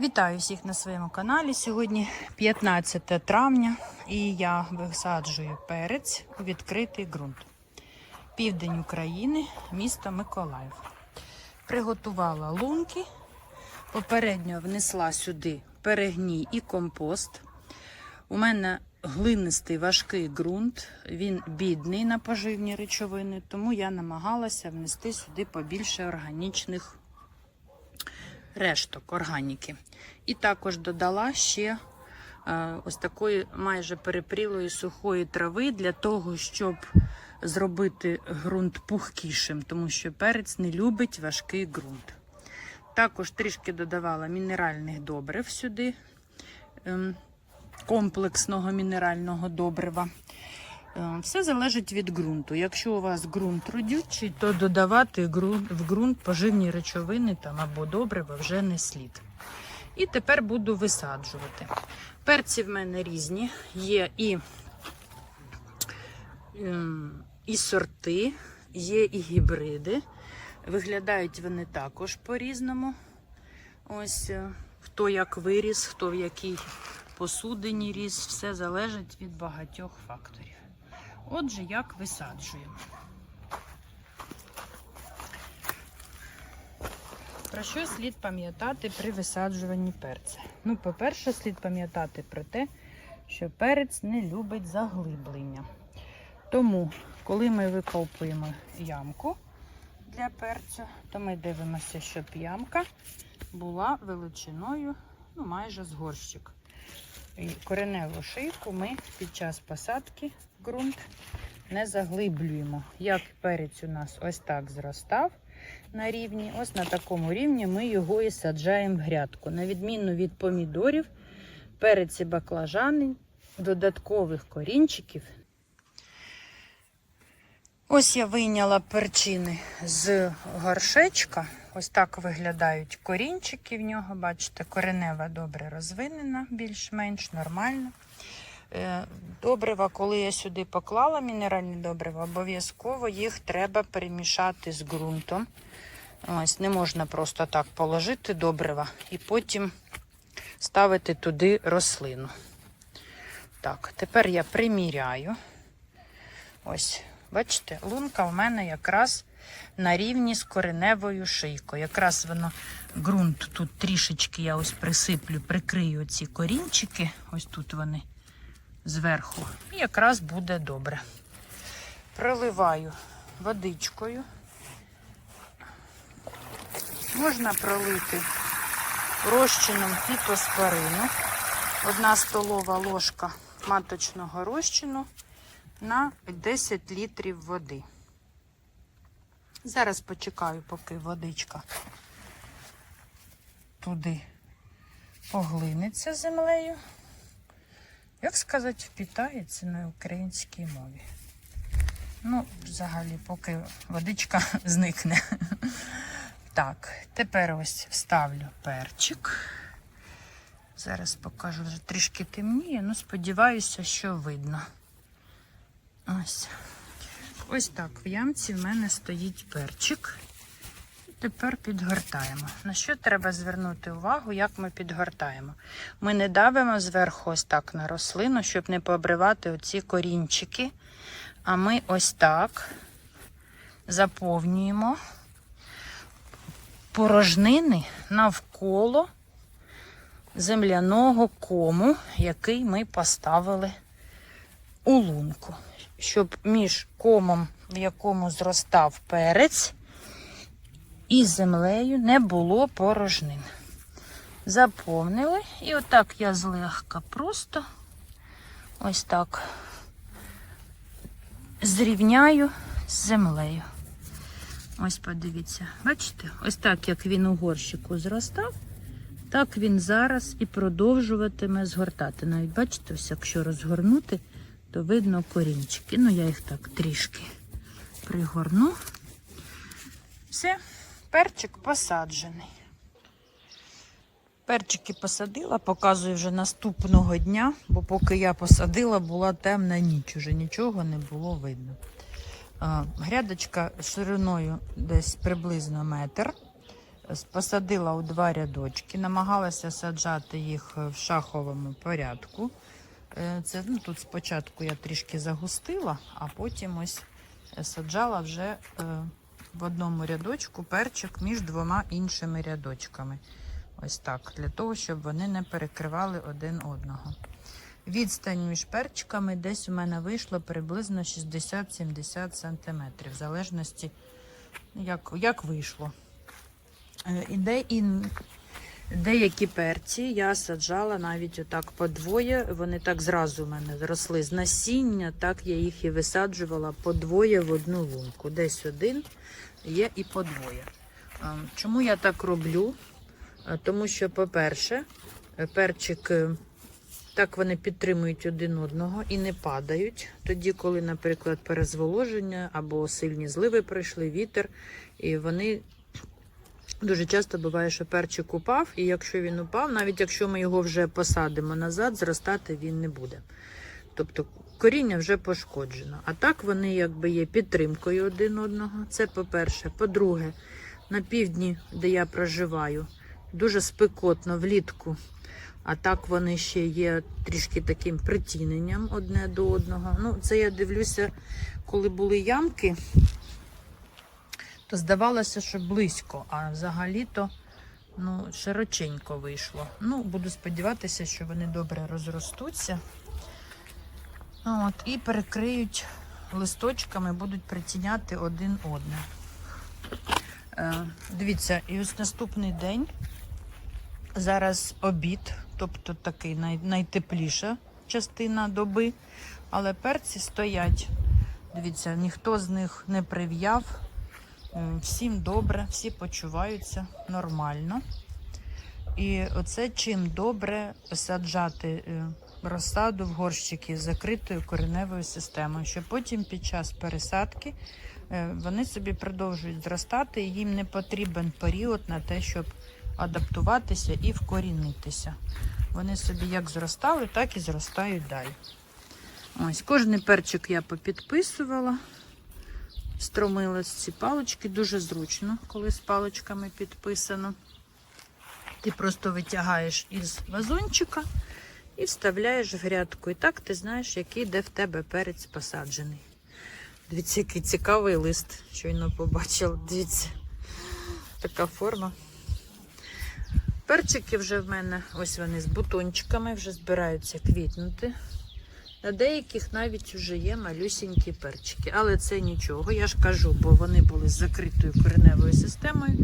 Вітаю всіх на своєму каналі. Сьогодні 15 травня і я висаджую перець у відкритий ґрунт. Південь України, місто Миколаїв. Приготувала лунки. Попередньо внесла сюди перегній і компост. У мене глинистий важкий ґрунт, він бідний на поживні речовини, тому я намагалася внести сюди побільше органічних решток органіки. І також додала ще е, ось такої майже перепрілої сухої трави для того, щоб зробити ґрунт пухкішим, тому що перець не любить важкий ґрунт. Також трішки додавала мінеральних добрив сюди, ем, комплексного мінерального добрива. Е, Все залежить від ґрунту. Якщо у вас ґрунт родючий, то додавати в ґрунт поживні речовини там або добрива вже не слід. І тепер буду висаджувати. Перці в мене різні. Є і, ем, і сорти, є і гібриди. Виглядають вони також по-різному. Ось е, хто як виріс, хто в якій посудині ріс, все залежить від багатьох факторів. Отже, як висаджуємо. Про що слід пам'ятати при висаджуванні перця? Ну, по-перше, слід пам'ятати про те, що перець не любить заглиблення. Тому, коли ми викопуємо ямку для перцю, то ми дивимося, щоб ямка була величиною ну, майже з горщик. Кореневу шийку ми під час посадки в ґрунт не заглиблюємо. Як перець у нас ось так зростав на рівні, ось на такому рівні ми його і саджаємо в грядку. На відміну від помідорів, перець і баклажани, додаткових корінчиків. Ось я вийняла перчини з горшечка. Ось так виглядають корінчики в нього. Бачите, коренева добре розвинена, більш-менш нормально. Е, Добрива, коли я сюди поклала мінеральні добрива, обов'язково їх треба перемішати з ґрунтом. Ось не можна просто так положити добрива і потім ставити туди рослину. Так, тепер я приміряю. Ось, бачите, лунка в мене якраз на рівні з кореневою шийкою. Якраз воно ґрунт тут трішечки я ось присиплю, прикрию ці корінчики. Ось тут вони зверху. І якраз буде добре. Проливаю водичкою. Можна пролити розчином фітоспорину. Одна столова ложка маточного розчину на 10 літрів води. Зараз почекаю, поки водичка туди поглинеться землею. Як сказати, впітається на українській мові. Ну, взагалі, поки водичка зникне. Так, тепер ось вставлю перчик. Зараз покажу, вже трішки темніє, ну сподіваюся, що видно. Ось. Ось так в ямці в мене стоїть перчик. Тепер підгортаємо. На що треба звернути увагу, як ми підгортаємо? Ми не давимо зверху ось так на рослину, щоб не пообривати оці корінчики. А ми ось так заповнюємо порожнини навколо земляного кому, який ми поставили у лунку. Щоб між комом, в якому зростав перець, і землею не було порожнин. Заповнили. І отак я злегка просто ось так зрівняю з землею. Ось подивіться, бачите, ось так, як він у горщику зростав, так він зараз і продовжуватиме згортати. Навіть бачите, ось якщо розгорнути, то видно корінчики. Ну, я їх так трішки пригорну. Все, перчик посаджений. Перчики посадила, показую вже наступного дня, бо поки я посадила, була темна ніч, уже нічого не було видно. Грядочка шириною десь приблизно метр. Посадила у два рядочки, намагалася саджати їх в шаховому порядку. Е, Це ну, тут спочатку я трішки загустила, а потім ось е, саджала вже е, в одному рядочку перчик між двома іншими рядочками. Ось так, для того, щоб вони не перекривали один одного. Відстань між перчиками десь у мене вийшло приблизно 60-70 см, в залежності, як, як вийшло. Е, І де, і деякі перці я саджала навіть отак по двоє. Вони так зразу в мене росли з насіння, так я їх і висаджувала по двоє в одну лунку. Десь один є і по двоє. Чому я так роблю? Тому що, по-перше, перчик е, так вони підтримують один одного і не падають. Тоді, коли, наприклад, перезволоження або сильні зливи пройшли, вітер, і вони дуже часто буває, що перчик упав, і якщо він упав, навіть якщо ми його вже посадимо назад, зростати він не буде. Тобто коріння вже пошкоджено. А так вони якби є підтримкою один одного. Це по-перше. По-друге, на півдні, де я проживаю, дуже спекотно влітку. А так вони ще є трішки таким притіненням одне до одного. Ну, це я дивлюся, коли були ямки, то здавалося, що близько, а взагалі-то ну, широченько вийшло. Ну, буду сподіватися, що вони добре розростуться. От, і перекриють листочками, будуть притіняти один одне. Е, дивіться, і ось наступний день. Зараз обід, тобто такий най, найтепліша частина доби. Але перці стоять. Дивіться, ніхто з них не прив'яв. Всім добре, всі почуваються нормально. І оце чим добре саджати е, розсаду в горщики з закритою кореневою системою, щоб потім під час пересадки е, вони собі продовжують зростати, і їм не потрібен період на те, щоб адаптуватися і вкорінитися. Вони собі як зростали, так і зростають далі. Ось кожний перчик я попідписувала, стромила ці палички. Дуже зручно, коли з паличками підписано. Ти просто витягаєш із вазончика і вставляєш в грядку. І так ти знаєш, який де в тебе перець посаджений. Дивіться, який цікавий лист. Щойно побачила. Дивіться, така форма. Перчики вже в мене, ось вони з бутончиками, вже збираються квітнути. На деяких навіть вже є малюсінькі перчики. Але це нічого, я ж кажу, бо вони були з закритою кореневою системою,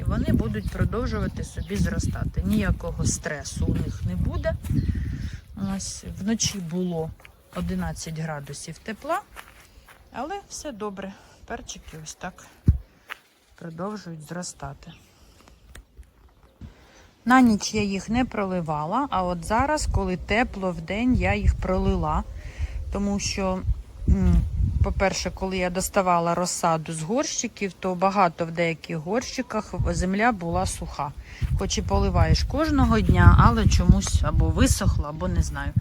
і вони будуть продовжувати собі зростати. Ніякого стресу у них не буде. Ось вночі було 11 градусів тепла, але все добре. Перчики ось так продовжують зростати. На ніч я їх не проливала, а от зараз, коли тепло в день, я їх пролила. Тому що, по-перше, коли я доставала розсаду з горщиків, то багато в деяких горщиках земля була суха. Хоч і поливаєш кожного дня, але чомусь або висохла, або не знаю.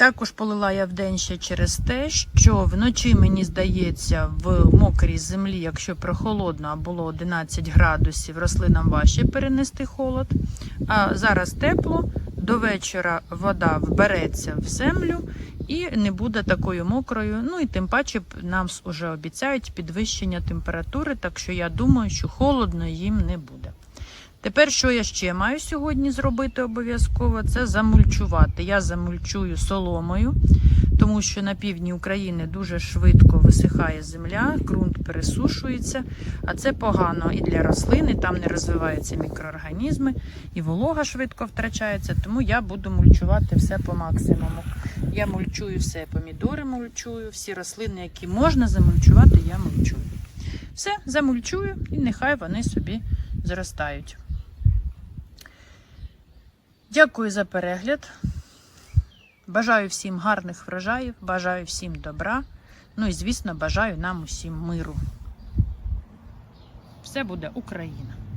Також полила я вдень ще через те, що вночі, мені здається, в мокрій землі, якщо прохолодно, а було 11 градусів, рослинам важче перенести холод. А зараз тепло, до вечора вода вбереться в землю і не буде такою мокрою. Ну і тим паче нам вже обіцяють підвищення температури, так що я думаю, що холодно їм не буде. Тепер, що я ще маю сьогодні зробити обов'язково, це замульчувати. Я замульчую соломою, тому що на півдні України дуже швидко висихає земля, ґрунт пересушується, а це погано і для рослин, і там не розвиваються мікроорганізми, і волога швидко втрачається, тому я буду мульчувати все по максимуму. Я мульчую все, помідори мульчую, всі рослини, які можна замульчувати, я мульчую. Все, замульчую і нехай вони собі зростають. Дякую за перегляд. Бажаю всім гарних врожаїв, бажаю всім добра. Ну і, звісно, бажаю нам усім миру. Все буде Україна!